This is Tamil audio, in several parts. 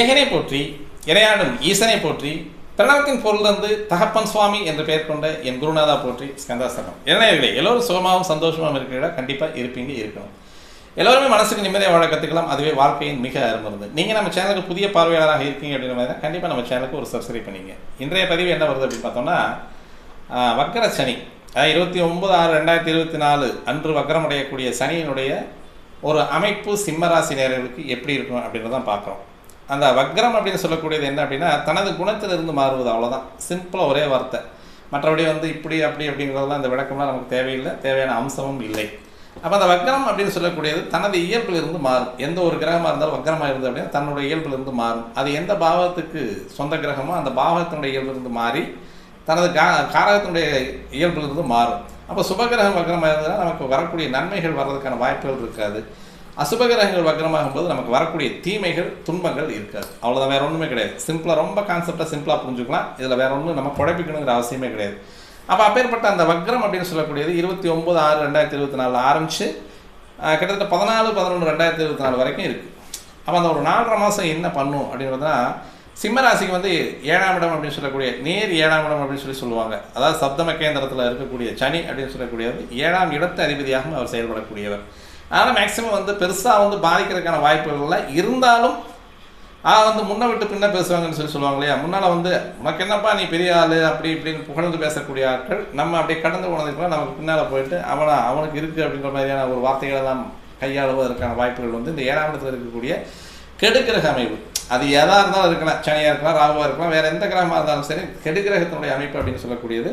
ஏகனை போற்றி இறையாடும் ஈசனை போற்றி பிரணவத்தின் பொருளிலிருந்து தகப்பன் சுவாமி என்று பெயர் கொண்ட என் குருநாதா போற்றி ஸ்கந்தாசனம். இளைஞர்களே எல்லோரும் சுகமாகவும் சந்தோஷமாகவும் இருக்கிற கண்டிப்பாக இருப்பீங்க இருக்கணும். எல்லோருமே மனசுக்கு நிம்மதியாக வாழ கற்றுக்கலாம் அதுவே வாழ்க்கையின் மிக அருமருந்து நீங்கள் நம்ம சேனலுக்கு புதிய பார்வையாளராக இருக்கீங்க அப்படின்ற மாதிரி கண்டிப்பாக நம்ம சேனலுக்கு ஒரு சப்ஸ்கிரைப் பண்ணிங்க. இன்றைய பதிவு என்ன வருது அப்படின்னு பார்த்தோம்னா வக்கர சனி. அதாவது இருபத்தி ஒன்பது ஆறு ரெண்டாயிரத்தி இருபத்தி நாலு அன்று வக்கரமடையக்கூடிய சனியினுடைய ஒரு அமைப்பு சிம்மராசி நேரர்களுக்கு எப்படி இருக்கும் அப்படின்றதான் பார்க்குறோம். அந்த வக்ரம் அப்படின்னு சொல்லக்கூடியது என்ன அப்படின்னா தனது குணத்திலிருந்து மாறுவது அவ்வளோதான் சிம்பிளாக ஒரே வார்த்தை. மற்றபடி வந்து இப்படி அப்படி அப்படிங்கிறதெல்லாம் இந்த விளக்கம்லாம் நமக்கு தேவையில்லை. தேவையான அம்சமும் இல்லை. அப்போ அந்த வக்ரம் அப்படின்னு சொல்லக்கூடியது தனது இயல்பிலிருந்து மாறும். எந்த ஒரு கிரகமாக இருந்தாலும் வக்ரமாக இருந்தது அப்படின்னா தன்னுடைய இயல்பிலிருந்து மாறும். அது எந்த பாவத்துக்கு சொந்த கிரகமோ அந்த பாவத்தினுடைய இயல்பிலிருந்து மாறி தனது கா காரகத்தினுடைய இயல்பிலிருந்து மாறும். அப்போ சுபகிரகம் வக்ரமாக இருந்ததுன்னா நமக்கு வரக்கூடிய நன்மைகள் வர்றதுக்கான வாய்ப்புகள் இருக்காது. அசுபகிரகங்கள் வக்ரமாகும் போது நமக்கு வரக்கூடிய தீமைகள் துன்பங்கள் இருக்காது. அவ்வளோதான் வேற ஒன்றுமே கிடையாது. சிம்பிளாக ரொம்ப கான்செப்டாக சிம்பிளாக புரிஞ்சுக்கலாம். இதில் வேற ஒன்றும் நம்ம குழப்பிக்கணுங்கிற அவசியமே கிடையாது. அப்போ அப்பேற்பட்ட அந்த வக்ரம் அப்படின்னு சொல்லக்கூடியது இருபத்தி ஒம்பது ஆறு ரெண்டாயிரத்தி இருபத்தி நாலில் ஆரம்பித்து கிட்டத்தட்ட பதினாலு பதினொன்று ரெண்டாயிரத்தி இருபத்தி நாலு வரைக்கும் இருக்குது அப்போ அந்த ஒரு நாலரை மாதம் என்ன பண்ணும் அப்படின்னு பார்த்தீங்கன்னா சிம்மராசிக்கு வந்து ஏழாம் இடம் அப்படின்னு சொல்லக்கூடிய நேர் ஏழாம் இடம் அப்படின்னு சொல்லி சொல்லுவாங்க. அதாவது சப்தம கேந்திரத்தில் இருக்கக்கூடிய சனி அப்படின்னு சொல்லக்கூடியது ஏழாம் இடத்து அதிபதியாகவும் அவர் செயல்படக்கூடியவர். அதனால் மேக்ஸிமம் வந்து பெருசாக வந்து பாதிக்கிறதுக்கான வாய்ப்புகள் இல்லை. இருந்தாலும் ஆ வந்து முன்ன விட்டு பின்ன பேசுவாங்கன்னு சொல்லி சொல்லுவாங்க இல்லையா? முன்னால் வந்து உனக்கு என்னப்பா நீ பெரிய ஆள்? அப்படி இப்படின்னு புகழ்ந்து பேசக்கூடிய ஆட்கள் நம்ம அப்படியே கடந்து போனதுக்குள்ள நமக்கு பின்னால் போயிட்டு அவனா அவனுக்கு இருக்குது அப்படின்ற மாதிரியான ஒரு வார்த்தைகளை தான் கையாளுவதற்கான வாய்ப்புகள் வந்து இந்த ஏழாம் இடத்துல இருக்கக்கூடிய கெடுக்கிரக அமைப்பு. அது எதாக இருந்தாலும் இருக்கலாம். சனியாக இருக்கலாம் ராகுவாக இருக்கலாம் வேறு எந்த கிரகமாக இருந்தாலும் சரி கெடுக்கிரகத்தினுடைய அமைப்பு அப்படின்னு சொல்லக்கூடியது.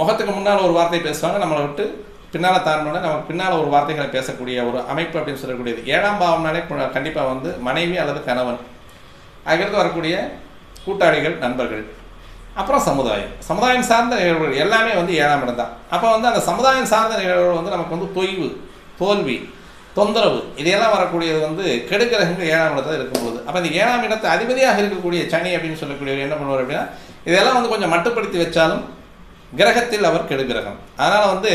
முகத்துக்கு முன்னால் ஒரு வார்த்தை பேசுவாங்க நம்மளை விட்டு பின்னால் தாண்டினோட நமக்கு பின்னால் ஒரு வார்த்தைகளை பேசக்கூடிய ஒரு அமைப்பு அப்படின்னு சொல்லக்கூடியது. ஏழாம் பாவம்னாலே கண்டிப்பாக வந்து மனைவி அல்லது கணவன். அங்கிருந்து வரக்கூடிய கூட்டாளிகள் நண்பர்கள். அப்புறம் சமுதாயம். சமுதாயம் சார்ந்த நிகழ்வுகள் எல்லாமே வந்து ஏழாம் இடம் தான். அப்போ வந்து அந்த சமுதாயம் சார்ந்த நிகழ்வுகள் வந்து நமக்கு வந்து தொய்வு தோல்வி தொந்தரவு இதையெல்லாம் வரக்கூடியது வந்து கெடுக்கிறவங்க ஏழாம் இடத்துல இருக்கும்போது அப்போ இந்த ஏழாம் இடத்து அதிபதியாக இருக்கக்கூடிய சனி அப்படின்னு சொல்லக்கூடியவர் என்ன பண்ணுவார் அப்படின்னா இதெல்லாம் வந்து கொஞ்சம் மட்டுப்படுத்தி வச்சாலும் கிரகத்தில் அவர் கெடுகிரகம் அதனால் வந்து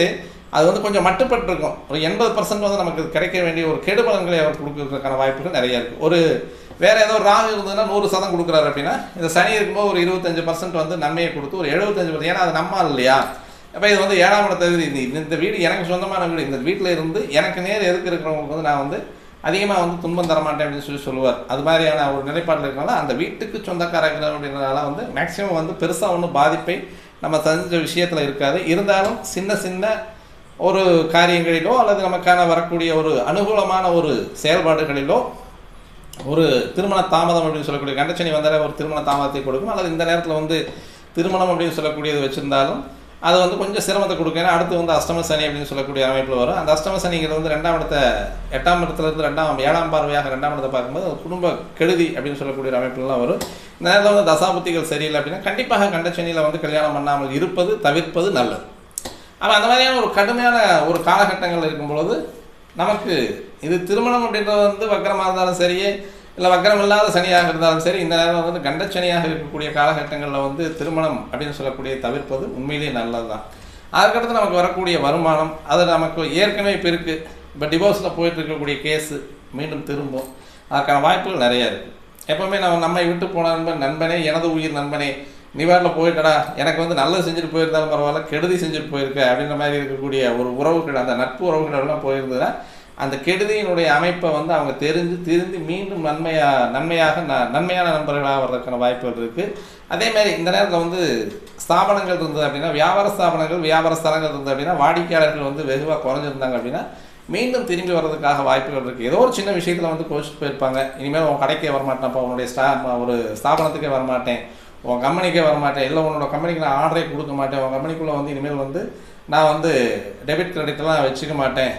அது வந்து கொஞ்சம் மட்டுப்பட்டிருக்கும். ஒரு எண்பது பர்சன்ட் வந்து நமக்கு கிடைக்க வேண்டிய ஒரு கெடுபலன்களை அவர் கொடுக்கறதுக்கான வாய்ப்புகள் நிறைய இருக்குது ஒரு வேறு ஏதோ ஒரு ராகு இருந்ததுன்னா நூறு சதம் கொடுக்குறாரு அப்படின்னா இந்த சனி இருக்கும்போது ஒரு இருபத்தஞ்சு பர்சன்ட் வந்து நன்மையை கொடுத்து ஒரு எழுபத்தஞ்சு பர்சன்ட் ஏன்னா அது நம்ம இல்லையா? அப்போ இது வந்து ஏழாம் இடத்த இது இந்த- இந்த வீடு எனக்கு சொந்தமான வீடு இந்த வீட்டில் இருந்து எனக்கு நேர் எதுக்கு இருக்கிறவங்களுக்கு வந்து நான் வந்து அதிகமாக வந்து துன்பம் தரமாட்டேன் அப்படின்னு சொல்லி சொல்லுவார். அது மாதிரியான ஒரு நிலைப்பாட்டில் இருக்கனால அந்த வீட்டுக்கு சொந்தக்காரர்கள் அப்படின்றனால வந்து மேக்ஸிமம் வந்து பெருசாக ஒன்றும் பாதிப்பை நம்ம சந்தித்த விஷயத்தில் இருக்காது. இருந்தாலும் சின்ன சின்ன ஒரு காரியங்களிலோ அல்லது நமக்கான வரக்கூடிய ஒரு அனுகூலமான ஒரு செயல்பாடுகளிலோ ஒரு திருமண தாமதம் அப்படின்னு சொல்லக்கூடிய கண்டச்சனி வந்தாலே ஒரு திருமண தாமதத்தை கொடுக்கும். அல்லது இந்த நேரத்தில் வந்து திருமணம் அப்படின்னு சொல்லக்கூடியது வச்சுருந்தாலும் அது வந்து கொஞ்சம் சிரமத்தை கொடுக்கும். ஏன்னா அடுத்து வந்து அஷ்டம சனி அப்படின்னு சொல்லக்கூடிய அமைப்பில் வரும். அந்த அஷ்டம சனிங்கிறது வந்து ரெண்டாம் இடத்த எட்டாம் இடத்துலேருந்து ரெண்டாம் ஏழாம் பார்வையாக ரெண்டாம் இடத்தை பார்க்கும்போது அது குடும்ப கெடுதி அப்படின்னு சொல்லக்கூடிய ஒரு அமைப்புலாம் வரும். இந்த நேரத்தில் வந்து தசாபுத்திகள் சரியில்லை அப்படின்னா கண்டிப்பாக கண்டச்சனியில் வந்து கல்யாணம் பண்ணாமல் இருப்பது தவிர்ப்பது நல்லது. ஆனால் அந்த மாதிரியான ஒரு கடுமையான ஒரு காலகட்டங்கள் இருக்கும் பொழுது நமக்கு இது திருமணம் அப்படின்றது வந்து வக்கரமாக இருந்தாலும் சரி இல்லை வக்கரம் இல்லாத சனியாக இருந்தாலும் சரி இந்த நேரம் வந்து கண்டச்சனியாக இருக்கக்கூடிய காலகட்டங்களில் வந்து திருமணம் அப்படின்னு சொல்லக்கூடிய தவிர்ப்பது உண்மையிலேயே நல்லது தான் அதுக்கடுத்து நமக்கு வரக்கூடிய வருமானம் அது நமக்கு ஏற்கனவே இப்போ இருக்குது இப்போ டிவோர்ஸில் போயிட்டு இருக்கக்கூடிய கேஸு மீண்டும் திரும்பும். அதுக்கான வாய்ப்புகள் நிறையா இருக்குது எப்போவுமே நம்ம நம்மை விட்டு போன நண்பன் நண்பனே எனது உயிர் நண்பனே நீ வாட்டில் போயிட்டடா. எனக்கு வந்து நல்லது செஞ்சுட்டு போயிருந்தாலும் பரவாயில்ல கெடுதி செஞ்சுட்டு போயிருக்க அப்படின்ற மாதிரி இருக்கக்கூடிய ஒரு உறவுகள் அந்த நட்பு உறவுகளெல்லாம் போயிருந்ததுன்னா அந்த கெடுதியினுடைய அமைப்பை வந்து அவங்க தெரிஞ்சு திருந்தி மீண்டும் நன்மையாக நன்மையாக ந நன்மையான நண்பர்களாக வர்றதுக்கான வாய்ப்புகள் இருக்குது அதே மாதிரி இந்த நேரத்தில் வந்து ஸ்தாபனங்கள் இருந்தது அப்படின்னா வியாபார ஸ்தாபனங்கள் வியாபார ஸ்தலங்கள் இருந்தது அப்படின்னா வாடிக்கையாளர்கள் வந்து வெகுவாக குறைஞ்சிருந்தாங்க அப்படின்னா மீண்டும் திரும்பி வர்றதுக்காக வாய்ப்புகள் இருக்குது ஏதோ ஒரு சின்ன விஷயத்தில் வந்து கோச்சிட்டு போயிருப்பாங்க. இனிமேல் உன் கடைக்கே வரமாட்டேன்ப்பா உன்னுடைய ஸ்டா ஒரு ஸ்தாபனத்துக்கே வரமாட்டேன். உன் கம்பெனிக்கே வரமாட்டேன். இல்லை உன்னோட கம்பெனிக்கு நான் ஆர்டரே கொடுக்க மாட்டேன். உன் கம்பெனிக்குள்ளே வந்து இனிமேல் வந்து நான் வந்து டெபிட் கிரெடிட்லாம் வச்சுக்க மாட்டேன்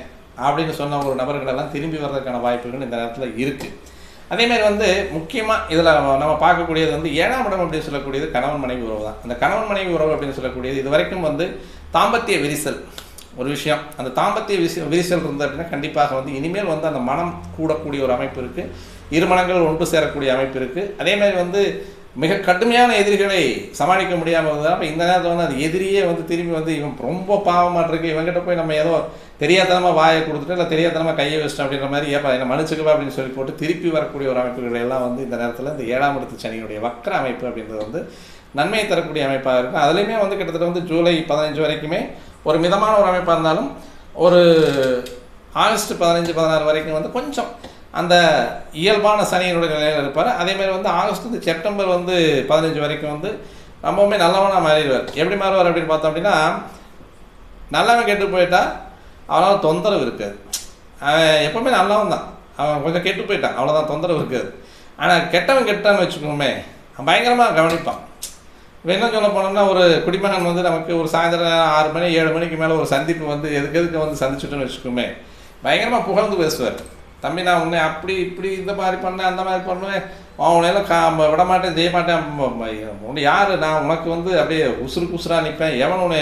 அப்படின்னு சொன்ன ஒரு நபர்களெல்லாம் திரும்பி வர்றதுக்கான வாய்ப்புகள் இந்த நேரத்தில் இருக்குது அதேமாதிரி வந்து முக்கியமாக இதில் நம்ம பார்க்கக்கூடியது வந்து ஏழாம் இடம் அப்படின்னு சொல்லக்கூடியது கணவன் மனைவி உறவு தான். அந்த கணவன் மனைவி உறவு அப்படின்னு சொல்லக்கூடியது இது வரைக்கும் வந்து தாம்பத்திய விரிசல் ஒரு விஷயம். அந்த தாம்பத்திய விசி விரிசல் இருந்தது அப்படின்னா கண்டிப்பாக வந்து இனிமேல் வந்து அந்த மனம் கூடக்கூடிய ஒரு அமைப்பு இருக்குது இருமணங்கள் ஒன்று சேரக்கூடிய அமைப்பு இருக்குது அதேமாதிரி வந்து மிக கடுமையான எதிரிகளை சமாளிக்க முடியாமல் இருந்தது அப்போ இந்த நேரத்தில் வந்து அது எதிரியே வந்து திரும்பி வந்து இவன் ரொம்ப பாவமாக இருக்கு. இவன்கிட்ட போய் நம்ம ஏதோ தெரியாதனமாக வாயை கொடுத்துட்டு இல்லை தெரியாதனமாக கையை வச்சிட்டோம் அப்படின்ற மாதிரி ஏப்பா என்ன மன்னிச்சுக்கவா அப்படின்னு சொல்லி போட்டு திருப்பி வரக்கூடிய ஒரு அமைப்புகள் எல்லாம் வந்து இந்த நேரத்தில் இந்த ஏழாம் இடத்து சனியுடைய வக்கர அமைப்பு அப்படின்றது வந்து நன்மையை தரக்கூடிய அமைப்பாக இருக்கும். அதுலேயுமே வந்து கிட்டத்தட்ட வந்து ஜூலை பதினஞ்சு வரைக்குமே ஒரு மிதமான ஒரு அமைப்பாக இருந்தாலும் ஒரு ஆகஸ்ட் பதினஞ்சு பதினாறு வரைக்கும் வந்து கொஞ்சம் அந்த இயல்பான சனியினுடைய நிலையில் இருப்பார். அதேமாதிரி வந்து ஆகஸ்ட் செப்டம்பர் வந்து பதினஞ்சு வரைக்கும் வந்து ரொம்பவுமே நல்லவனாக மாறிடுவார். எப்படி மாறுவார் அப்படின்னு பார்த்தோம் அப்படின்னா நல்லவன் கெட்டு போயிட்டால் அவனால் தொந்தரவு இருக்காது. அவன் எப்பவுமே நல்லவன் தான். அவன் கொஞ்சம் கெட்டு போயிட்டான். அவ்வளோதான் தொந்தரவு இருக்காது. ஆனால் கெட்டவன் கெட்டான்னு வச்சுக்கோமே பயங்கரமாக கவனிப்பான். இப்போ என்ன சொல்ல போனோம்னா ஒரு குடிமகன் வந்து நமக்கு ஒரு சாயந்தரம் ஆறு மணி ஏழு மணிக்கு மேலே ஒரு சந்திப்பு வந்து எதுக்கு எதுக்கு வந்து சந்திச்சுட்டோன்னு வச்சுக்கோமே பயங்கரமாக புகழ்ந்து பேசுவார். தம்பி நான் உன்னை அப்படி இப்படி இந்த மாதிரி பண்ணேன் அந்த மாதிரி பண்ணுவேன். அவனையெல்லாம் கா விட மாட்டேன் செய்ய மாட்டேன். உன்னை யார்? நான் உனக்கு வந்து அப்படியே உசுறு உசுராக நிற்பேன் எவன் உன்னை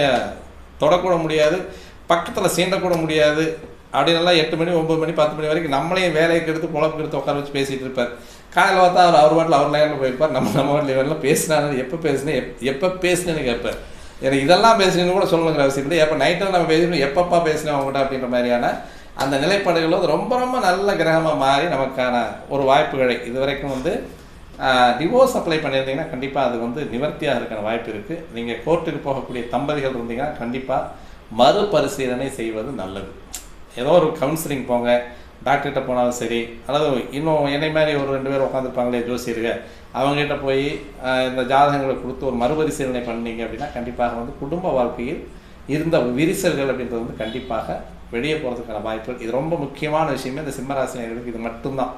தொடக்கூட முடியாது பக்கத்தில் சீண்டக்கூட முடியாது. அப்படின்னெல்லாம் எட்டு மணி ஒம்பது மணி பத்து மணி வரைக்கும் நம்மளையும் வேலைக்கு எடுத்து பொழப்புக்கு எடுத்து உட்கார வச்சு பேசிகிட்டு இருப்பார். காலையில் பார்த்தா அவர் அவர் வாட்டில் அவர் லைனில் போயிருப்பார். நம்ம நம்ம வாட்டில் இவரெல்லாம் பேசினாரு எப்போ பேசினேன் எப் எப்போ பேசினேன்னு கேட்பார். எனக்கு இதெல்லாம் பேசுனேன்னு கூட சொல்லணுங்கிற அவசியம் இல்லை. எப்போ நைட்டில் நம்ம பேசணும் எப்பப்பா பேசினேன் அவங்ககிட்ட அப்படின்ற மாதிரியான அந்த நிலைப்பாடுகள் வந்து ரொம்ப ரொம்ப நல்ல கிரகமாக மாறி நமக்கான ஒரு வாய்ப்புகளை இதுவரைக்கும் வந்து டிவோர்ஸ் அப்ளை பண்ணியிருந்தீங்கன்னா கண்டிப்பாக அது வந்து நிவர்த்தியாக இருக்கிற வாய்ப்பு இருக்குது நீங்கள் கோர்ட்டுக்கு போகக்கூடிய தம்பதிகள் இருந்தீங்கன்னா கண்டிப்பாக மறுபரிசீலனை செய்வது நல்லது. ஏதோ ஒரு கவுன்சிலிங் போங்க டாக்டர்கிட்ட போனாலும் சரி அல்லது இன்னும் என்னை மாதிரி ஒரு ரெண்டு பேர் உட்காந்துருப்பாங்களே ஜோசியருங்க அவங்ககிட்ட போய் இந்த ஜாதகங்களை கொடுத்து ஒரு மறுபரிசீலனை பண்ணீங்க அப்படின்னா கண்டிப்பாக வந்து குடும்ப வாழ்க்கையில் இருந்த விரிசல்கள் அப்படின்றது வந்து கண்டிப்பாக வெளியே போகிறதுக்கான வாய்ப்புகள். இது ரொம்ப முக்கியமான விஷயமே இந்த சிம்மராசினியர்களுக்கு இது மட்டும்தான்.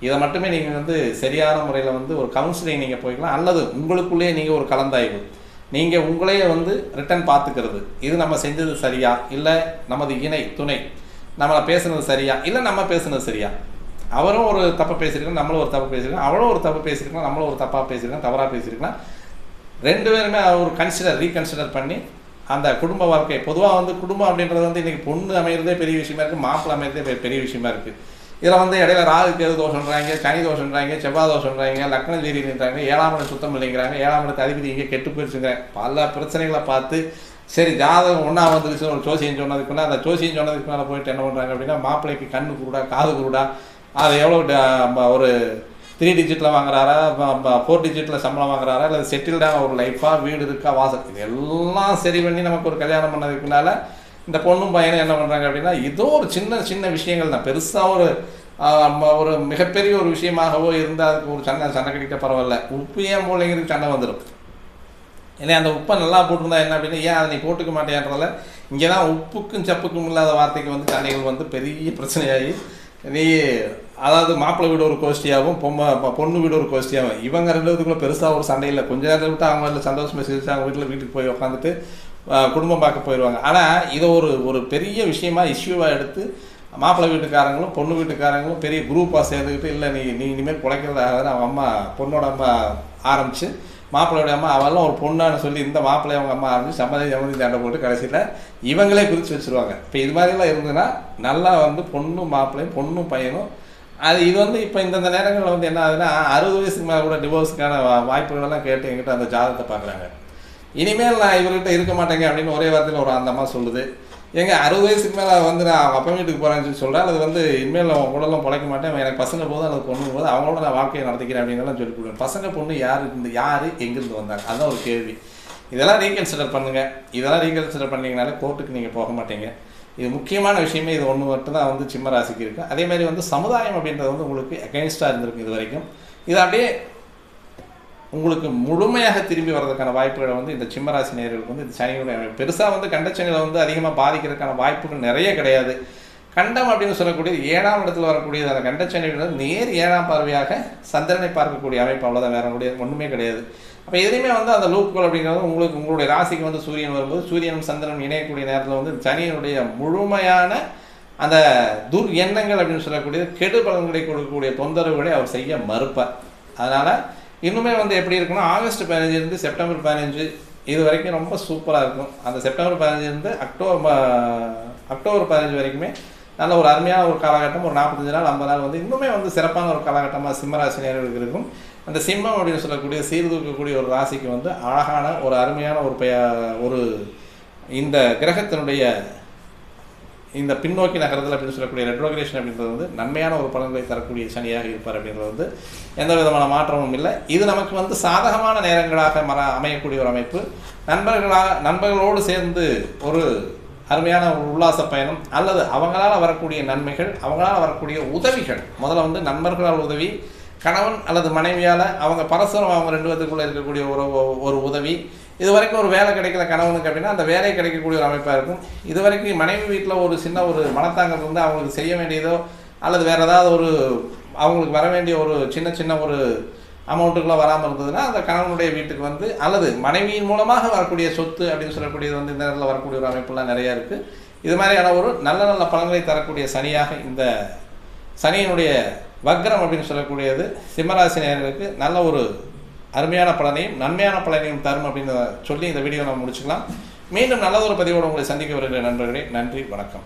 இதை மட்டுமே நீங்கள் வந்து சரியான முறையில் வந்து ஒரு கவுன்சிலிங் நீங்கள் போய்க்கலாம். அல்லது உங்களுக்குள்ளேயே நீங்கள் ஒரு கலந்தாய்வு. நீங்கள் உங்களையே வந்து ரிட்டன் பார்த்துக்கிறது. இது நம்ம செஞ்சது சரியா? இல்லை நமது இணை துணை நம்மளை பேசுனது சரியா? இல்லை நம்ம பேசுனது சரியா? அவரும் ஒரு தப்பை பேசியிருக்கலாம் நம்மளும் ஒரு தப்பு பேசியிருக்கலாம் அவளும் ஒரு தப்பு பேசியிருக்கலாம் நம்மளும் ஒரு தப்பாக பேசியிருக்கலாம் தவறாக பேசியிருக்கலாம் ரெண்டு பேருமே ஒரு கன்சிடர் ரீகன்சிடர் பண்ணி அந்த குடும்ப வாழ்க்கை பொதுவாக வந்து குடும்பம் அப்படின்றது வந்து இன்றைக்கி பொண்ணு அமைகிறதே பெரிய விஷயமா இருக்குது மாப்பிள்ளை அமைகிறதே பெரிய விஷயமா இருக்குது இதில் வந்து இடையில ராகு கேது தோஷன்றாங்க சனி தோஷன்றாங்க செவ்வாய் தோஷன்றாங்க லக்ன தீரின்றாங்க ஏழாம் இடம் சுத்தம் இல்லைங்கிறாங்க ஏழாம் இடத்து அதிபதி இங்கே கெட்டு போயிடுச்சுங்கிறேன் பல பிரச்சனைகளை பார்த்து சரி ஜாதகம் ஒன்றா வந்துருச்சு ஒரு ஜோசியம் சொன்னதுக்குள்ள அந்த ஜோசியம் சொன்னதுக்கு மேலே போயிட்டு என்ன பண்ணுறாங்க அப்படின்னா மாப்பிள்ளைக்கு கண்ணு குருடா காது குருடா அது எவ்வளோ ட- ஒரு த்ரீ டிஜிட்டில் வாங்குறாரா ஃபோர் டிஜிட்டில் சம்பளம் வாங்குறாரா இல்லை செட்டில்டாக ஒரு லைஃபாக வீடு இருக்கா வாசல்? இது எல்லாம் சரி பண்ணி நமக்கு ஒரு கல்யாணம் பண்ணதுக்கு இந்த பொண்ணும் பையனும் என்ன பண்ணுறாங்க அப்படின்னா ஏதோ ஒரு சின்ன சின்ன விஷயங்கள் தான். பெருசாக ஒரு ஒரு மிகப்பெரிய ஒரு விஷயமாகவோ இருந்தால் அதுக்கு ஒரு சண்டை சண்டை கட்டிக்க பரவாயில்ல. உப்பு ஏன் போலைங்கிறதுக்கு சண்டை வந்துடும் ஏன்னா அந்த உப்பை நல்லா போட்டிருந்தா என்ன அப்படின்னு ஏன் அதை நீ போட்டுக்க மாட்டேன்றதால இங்கே தான் உப்புக்கும் சப்புக்கும் இல்லாத வார்த்தைக்கு வந்து சண்டைகள் வந்து பெரிய பிரச்சனையாகி நீ அதாவது மாப்பிள்ளை வீடு ஒரு கோஷ்டியாகவும் பொம்மை பொண்ணு வீடு ஒரு கோஷ்டியாகவும் இவங்க ரெண்டு பேத்துக்குள்ள பெருசாக ஒரு சண்டை இல்லை. கொஞ்ச நேரத்தை விட்டு அவங்க வீட்டில் சந்தோஷமாக சிரிச்சு அவங்க வீட்டில் வீட்டுக்கு போய் உட்காந்துட்டு குடும்பம் பார்க்க போயிடுவாங்க ஆனால் இதை ஒரு ஒரு பெரிய விஷயமா இஷ்யூவாக எடுத்து மாப்பிள்ளை வீட்டுக்காரங்களும் பொண்ணு வீட்டுக்காரங்களும் பெரிய குரூப்பாக சேர்ந்துக்கிட்டு இல்லை நீ நீ இனிமேல் பிழைக்கிறதாக அவங்க அம்மா பொண்ணோட அம்மா ஆரம்பித்து மாப்பிள்ளையோட அம்மா அவெல்லாம் ஒரு பொண்ணான்னு சொல்லி இந்த மாப்பிள்ளை அவங்க அம்மா ஆரம்பிச்சு சம்மதி சம்மதி சண்டை போட்டு கடைசியில் இவங்களே பிரித்து வச்சிருவாங்க. இப்போ இது மாதிரிலாம் இருந்ததுன்னா நல்லா வந்து பொண்ணும் மாப்பிள்ளையும் பொண்ணும் பையனும் அது இது வந்து இப்போ இந்தந்த நேரங்களில் வந்து என்ன ஆகுதுன்னா அறுபது வயசுக்கு மேலே கூட டிவோர்ஸுக்கான வாய்ப்புகளெல்லாம் கேட்டு எங்கிட்ட அந்த ஜாதகத்தை பார்க்குறாங்க. இனிமேல் நான் இவர்கிட்ட இருக்க மாட்டேங்க அப்படின்னு ஒரே வார்த்தையில் ஒரு அந்த அம்மா சொல்லுது. ஏங்க அறுபது வயசுக்கு மேலே வந்து நான் அவங்க அப்பா வீட்டுக்கு போகிறேன்னு சொல்லி சொல்கிறேன் அது வந்து இனிமேல் அவன் கூடலாம் பிழைக்க மாட்டேன் எனக்கு பசங்க போதும் அல்லது பொண்ணு போது அவங்களோட நான் வாழ்க்கையை நடத்திக்கிறேன் அப்படின்னு சொல்லி கொடுவேன் பசங்க பொண்ணு யார் இருந்து யார் எங்கேருந்து வந்தாங்க? அதுதான் ஒரு கேள்வி. இதெல்லாம் ரீகன்சிடர் பண்ணுங்கள் இதெல்லாம் ரீகன்சிடர் பண்ணீங்கனாலே கோர்ட்டுக்கு நீங்கள் போக மாட்டீங்க. இது முக்கியமான விஷயமே இது ஒன்று மட்டும் தான் வந்து சிம்ம ராசிக்கு இருக்குது அதே மாதிரி வந்து சமுதாயம் அப்படின்றது வந்து உங்களுக்கு அகைன்ஸ்டாக இருந்திருக்கு இது வரைக்கும். இது அப்படியே உங்களுக்கு முழுமையாக திரும்பி வர்றதுக்கான வாய்ப்புகளை வந்து இந்த சிம்மராசி நேர்களுக்கு வந்து இந்த சனியுடைய அமைப்பு. பெருசாக வந்து கண்டச்சனியில் வந்து அதிகமாக பாதிக்கிறதுக்கான வாய்ப்புகள் நிறைய கிடையாது. கண்டம் அப்படின்னு சொல்லக்கூடியது ஏழாம் இடத்துல வரக்கூடியது அந்த கண்டச்சனியில் நேர் ஏழாம் பார்வையாக சந்திரனை பார்க்கக்கூடிய அமைப்பு அவ்வளோதான் வேற முடியாது ஒன்றுமே கிடையாது. அப்போ எதுவுமே வந்து அந்த லூப்கள் அப்படிங்கிறது உங்களுக்கு உங்களுடைய ராசிக்கு வந்து சூரியன் வரும்போது சூரியனும் சந்திரனும் இணையக்கூடிய நேரத்தில் வந்து சனியினுடைய முழுமையான அந்த துர் எண்ணங்கள் அப்படின்னு சொல்லக்கூடியது கெடு பலன்களை கொடுக்கக்கூடிய தொந்தரவுகளை அவர் செய்ய மறுப்பார். அதனால் இன்னுமே வந்து எப்படி இருக்குன்னா ஆகஸ்ட் பதினஞ்சுலேருந்து செப்டம்பர் பதினஞ்சு இது வரைக்கும் ரொம்ப சூப்பராக இருக்கும். அந்த செப்டம்பர் பதினஞ்சுலேருந்து அக்டோபர் அக்டோபர் பதினஞ்சு வரைக்குமே நல்ல ஒரு அருமையான ஒரு காலகட்டம் ஒரு நாற்பத்தஞ்சு நாள் ஐம்பது நாள் வந்து இன்னுமே வந்து சிறப்பான ஒரு காலகட்டமாக சிம்மராசி நேர்களுக்கு இருக்கும். அந்த சிம்மம் அப்படின்னு சொல்லக்கூடிய சீர்தூக்கக்கூடிய ஒரு ராசிக்கு வந்து அழகான ஒரு அருமையான ஒரு பெய ஒரு இந்த கிரகத்தினுடைய இந்த பின்னோக்கி நகரத்தில் அப்படின்னு சொல்லக்கூடிய ரெட்ரோகிரேஷன் அப்படின்றது வந்து நன்மையான ஒரு பலன்களை தரக்கூடிய சனியாக இருப்பார் அப்படின்றது வந்து எந்த விதமான மாற்றமும் இல்லை. இது நமக்கு வந்து சாதகமான நேரங்களாக மர அமையக்கூடிய ஒரு அமைப்பு. நண்பர்களாக நண்பர்களோடு சேர்ந்து ஒரு அருமையான ஒரு உல்லாச பயணம் அல்லது அவங்களால் வரக்கூடிய நன்மைகள் அவங்களால் வரக்கூடிய உதவிகள். முதல்ல வந்து நண்பர்களால் உதவி கணவன் அல்லது மனைவியால் அவங்க பரஸ்பரம் அவங்க ரெண்டு பேத்துக்குள்ளே இருக்கக்கூடிய ஒரு ஒரு உதவி இது வரைக்கும் ஒரு வேலை கிடைக்கல கணவனுக்கு அப்படின்னா அந்த வேலை கிடைக்கக்கூடிய ஒரு அமைப்பாக இருக்கும். இது வரைக்கும் மனைவி வீட்டில் ஒரு சின்ன ஒரு மனத்தாங்கம் வந்து அவங்களுக்கு செய்ய வேண்டியதோ அல்லது வேறு ஏதாவது ஒரு அவங்களுக்கு வர வேண்டிய ஒரு சின்ன சின்ன ஒரு அமௌண்ட்டுக்குள்ளே வராமல் இருந்ததுன்னா அந்த கணவனுடைய வீட்டுக்கு வந்து அல்லது மனைவியின் மூலமாக வரக்கூடிய சொத்து அப்படின்னு சொல்லக்கூடியது வந்து இந்த நேரத்தில் வரக்கூடிய ஒரு அமைப்புலாம் நிறையா இருக்குது இது மாதிரியான ஒரு நல்ல நல்ல பலன்களை தரக்கூடிய சனியாக இந்த சனியினுடைய வக்ரம் அப்படின்னு சொல்லக்கூடியது சிம்மராசி நேர்களுக்கு நல்ல ஒரு அருமையான பலனையும் நன்மையான பலனையும் தரும் அப்படின்னு சொல்லி இந்த வீடியோ நம்ம முடிச்சுக்கலாம். மீண்டும் நல்ல ஒரு பதிவோடு உங்களை சந்திக்க வருகிற நண்பர்களே. நன்றி வணக்கம்.